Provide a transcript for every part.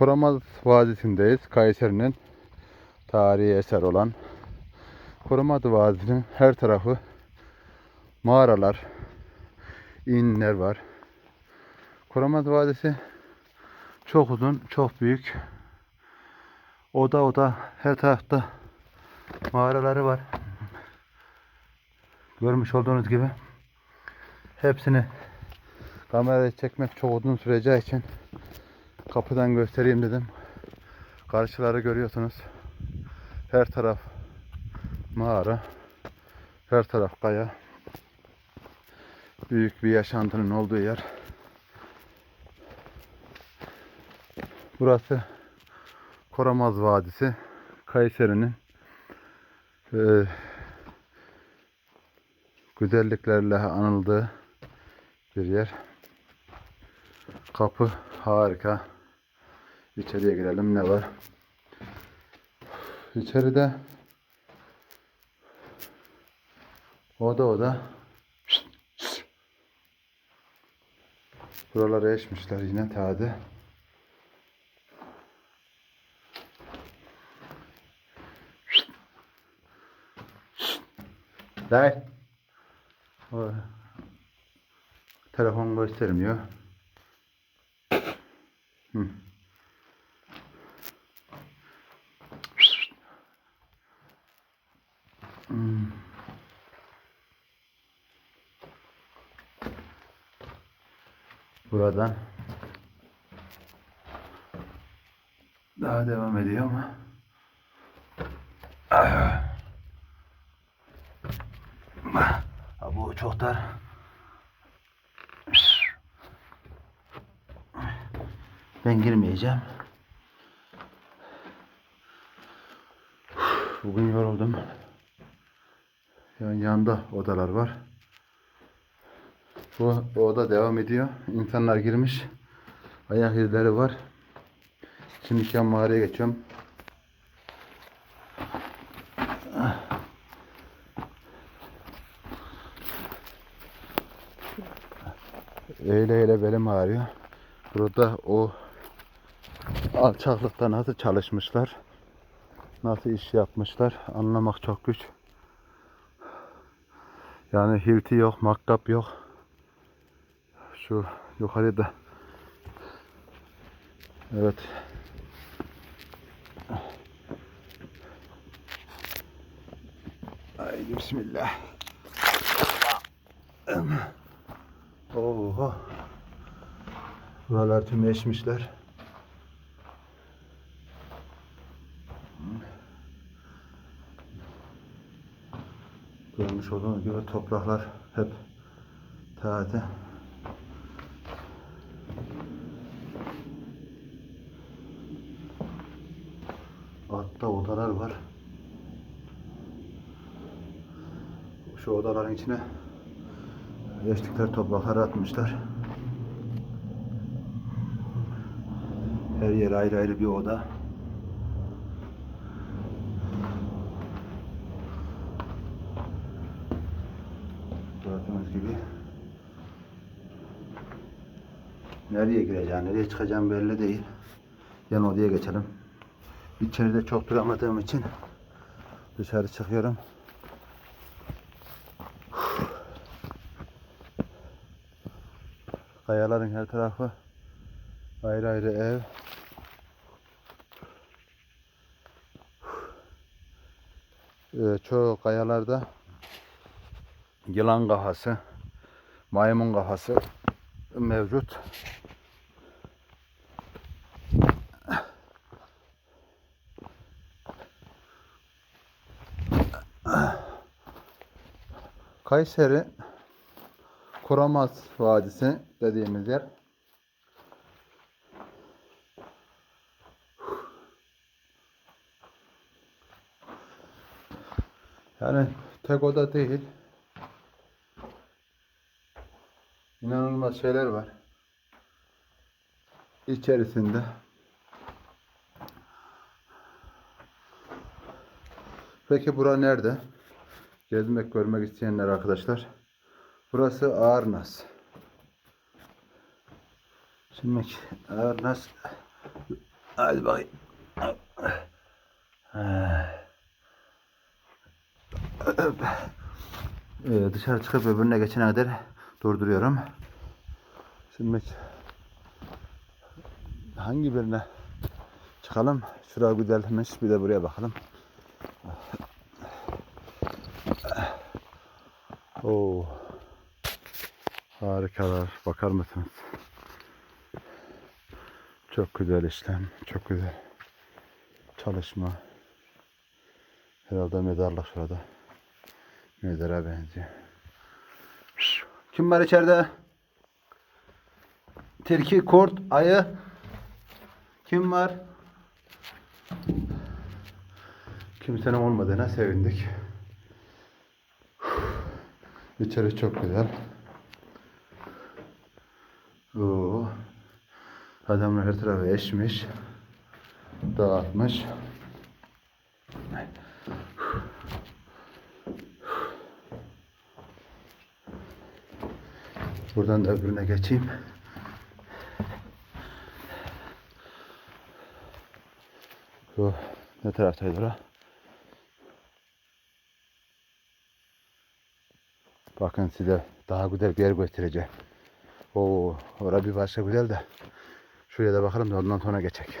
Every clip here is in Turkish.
Koramaz Vadisi'ndeyiz. Kayseri'nin tarihi eser olan Koramaz Vadisi'nin her tarafı mağaralar, inler var. Koramaz Vadisi çok uzun, çok büyük. Oda oda her tarafta mağaraları var. Görmüş olduğunuz gibi. Hepsini kameraya çekmek çok uzun süreceği için kapıdan göstereyim dedim. Karşıları görüyorsunuz. Her taraf mağara. Her taraf kaya. Büyük bir yaşantının olduğu yer. Burası Koramaz Vadisi. Kayseri'nin eee, güzelliklerle anıldığı bir yer. Kapı harika. İçeriye girelim ne var? İçeride oda oda Buraları eşmişler yine. Day. O- Telefon göstermiyor. Hı. Buradan daha devam ediyor ama. Ha, bu çok dar. Ben girmeyeceğim. Bugün yoruldum. Yani yanında odalar var. Bu, bu oda devam ediyor. İnsanlar girmiş. Ayak izleri var. Şimdi şu mağaraya geçiyorum. Öyle öyle belim ağrıyor. Burada o alçaklıkta nasıl çalışmışlar, nasıl iş yapmışlar anlamak çok güç. Yani hilti yok, makkap yok. Şu yukarıda. Evet. Haydi bismillah. Oha. Buralar tüm eşmişler. Görmüş olduğunuz gibi topraklar hep taze. Altta odalar var. Şu odaların içine Geçtikler topraklar atmışlar. Her yer ayrı ayrı bir oda. Gördüğünüz gibi. Nereye gireceğim, nereye çıkacağım belli değil. Yan odaya geçelim. İçeride çok duramadığım için dışarı çıkıyorum. Kayaların her tarafı ayrı ayrı ev. Ee, çoğu kayalarda yılan kafası, maymun kafası mevcut. Kayseri Kuramaz Vadisi dediğimiz yer. Yani tek oda değil. İnanılmaz şeyler var. İçerisinde. Peki bura nerede? Gezmek, görmek isteyenler arkadaşlar. Burası Ağırnaz. Şimdi Ağırnaz Hadi bakayım. Ee, dışarı çıkıp öbürüne geçene kadar durduruyorum. Şimdi hangi birine çıkalım? Şuraya güzelmiş bir de buraya bakalım. Oo. Harikalar. Bakar mısınız? Çok güzel işlem. Çok güzel. Çalışma. Herhalde mezarlık şurada. Mezara benziyor. Kim var içeride? Tilki, kurt, ayı. Kim var? Kimsenin olmadığına sevindik. İçeri çok güzel. Oo. Adamlar her tarafı eşmiş. Dağıtmış. Buradan da öbürüne geçeyim. Bu ne taraftaydı ora? Bakın size daha güzel bir yer göstereceğim. Oo, ora bir başka güzel de. Şuraya da bakalım da ondan sonra geçecek.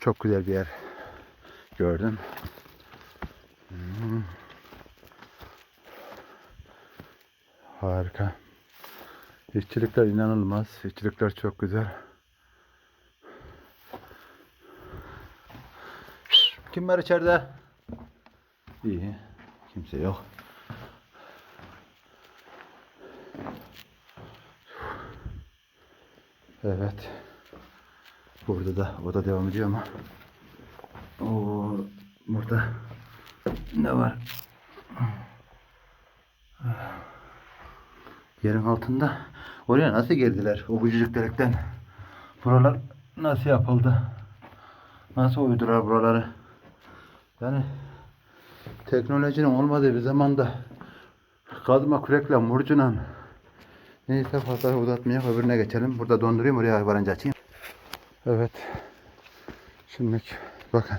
Çok güzel bir yer gördüm. Hmm. Harika. İşçilikler inanılmaz. İşçilikler çok güzel. Kim var içeride? İyi. Kimse yok. Evet. Burada da o da devam ediyor ama. Oo, burada ne var? Yerin altında. Oraya nasıl girdiler? O küçücük delikten. Buralar nasıl yapıldı? Nasıl uydular buraları? Yani teknolojinin olmadığı bir zamanda kazma kürekle murcuna neyse fazla uzatmaya öbürüne geçelim. Burada dondurayım oraya varınca açayım. Evet. Şimdi bakın.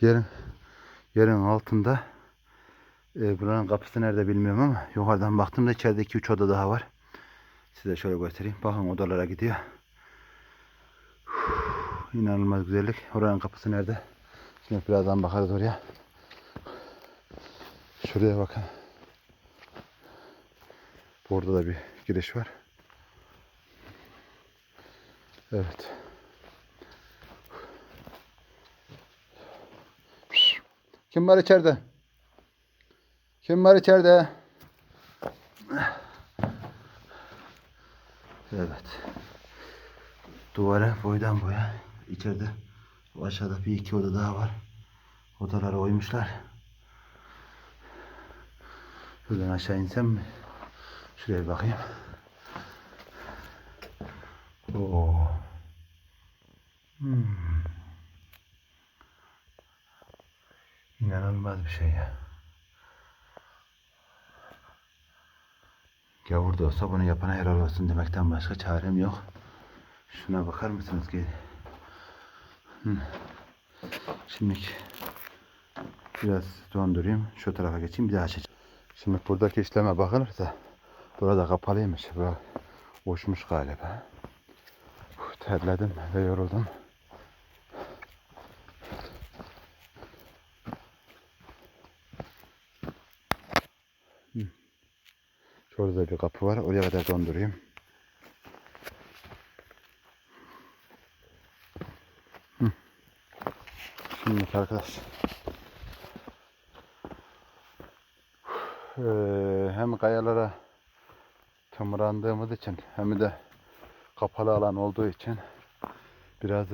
Yerin yerin altında e, buranın kapısı nerede bilmiyorum ama yukarıdan baktığımda içeride 2-3 oda daha var. Size şöyle göstereyim. Bakın odalara gidiyor. Uf, İnanılmaz güzellik. Oranın kapısı nerede? Şimdi birazdan bakarız oraya. Şuraya bakın. Burada da bir giriş var. Evet. Kim var içeride? Kim var içeride? Evet. Duvara boydan boya. İçeride aşağıda bir iki oda daha var. Odaları oymuşlar. Şuradan aşağı insem mi? Şuraya bakayım. Oo. Hmm. İnanılmaz bir şey ya. Gavur da olsa bunu yapana helal olsun demekten başka çarem yok. Şuna bakar mısınız ki? Hı. Şimdi biraz dondurayım. Şu tarafa geçeyim bir daha açacağım. Şimdi buradaki işleme bakılırsa burada kapalıymış. Bura uçmuş galiba. Uf, terledim ve yoruldum. Şurada da bir kapı var. Oraya kadar dondurayım. Şimdi arkadaş. Ee, hem kayalara tımrandığımız için hem de kapalı alan olduğu için biraz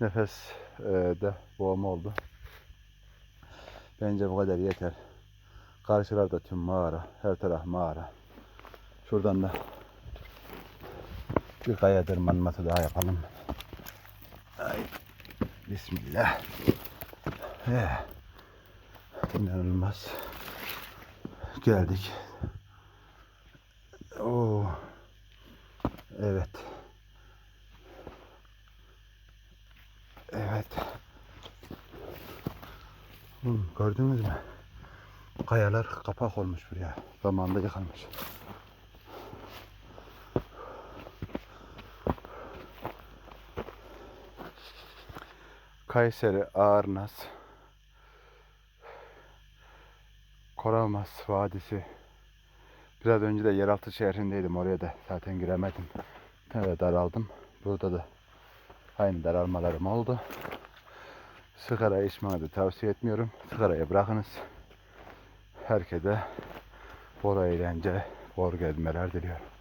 nefes e, de boğma oldu. Bence bu kadar yeter. Karşılarda tüm mağara, her taraf mağara. Şuradan da bir kaya tırmanması daha yapalım. Bismillah. Eh, İnanılmaz. Geldik. Oo. Evet. Evet. Oğlum gördünüz mü? Kayalar kapak olmuş buraya. Zamanında yıkılmış. Kayseri, Ağırnaz, Koramaz Vadisi Biraz önce de yeraltı şehrindeydim. Oraya da zaten giremedim. Evet daraldım. Burada da aynı daralmalarım oldu. Sigara içmeyi de tavsiye etmiyorum. Sigarayı bırakınız. Herkese bol eğlence, bol gezmeler diliyorum.